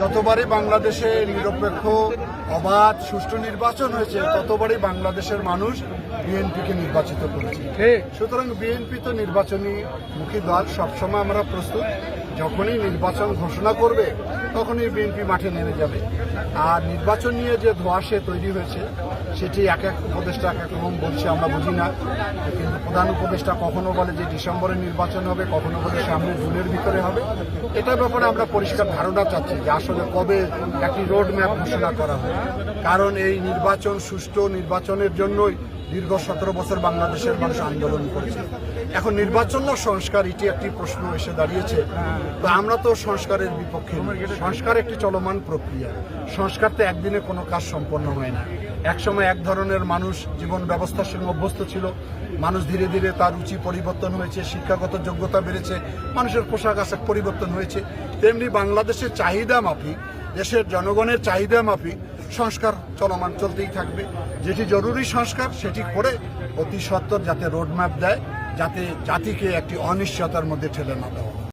যতবারই বাংলাদেশে নিরপেক্ষ অবাধ সুষ্ঠু নির্বাচন হয়েছে ততবারই বাংলাদেশের মানুষ বিএনপিকে নির্বাচিত করেছে। সুতরাং বিএনপি তো নির্বাচনী মুখী দল সবসময় আমরা প্রস্তুত। যখনই নির্বাচন ঘোষণা করবে, তখনই বিএনপি মাঠে নেমে যাবে। আর নির্বাচন নিয়ে যে ধোয়াশে তৈরি হয়েছে, সেটি এক এক উপদেষ্টা এক এক রকম বলছে, আমরা বুঝি না। কিন্তু প্রধান উপদেষ্টা কখনো বলে যে ডিসেম্বরে নির্বাচন হবে, কখনো বলে সামনে জুনের ভিতরে হবে। এটার ব্যাপারে আমরা পরিষ্কার ধারণা চাচ্ছি যে আসলে কবে একটি রোড ম্যাপ ঘোষণা করা হবে। কারণ এই নির্বাচন সুষ্ঠু নির্বাচনের জন্যই দীর্ঘ সতেরো বছর বাংলাদেশের মানুষ আন্দোলন করেছে। এখন নির্বাচন সংস্কার, এটি একটি প্রশ্ন এসে দাঁড়িয়েছে। তো আমরা তো সংস্কারের বিপক্ষে সংস্কার একটি চলমান প্রক্রিয়া। সংস্কার তো একদিনে কোনো কাজ সম্পন্ন হয় না। একসময় এক ধরনের মানুষ জীবন ব্যবস্থার সঙ্গে অভ্যস্ত ছিল। মানুষ ধীরে ধীরে তার রুচি পরিবর্তন হয়েছে, শিক্ষাগত যোগ্যতা বেড়েছে, মানুষের পোশাক আশাক পরিবর্তন হয়েছে। তেমনি বাংলাদেশের চাহিদা মাফিক, দেশের জনগণের চাহিদা মাফিক, সংস্কার চলমান চলতেই থাকবে। যেটি জরুরি সংস্কার, সেটি করে অতি সত্বর যাতে রোডম্যাপ দেয়, যাতে জাতিকে একটি অনিশ্চয়তার মধ্যে ঠেলে না দেওয়া।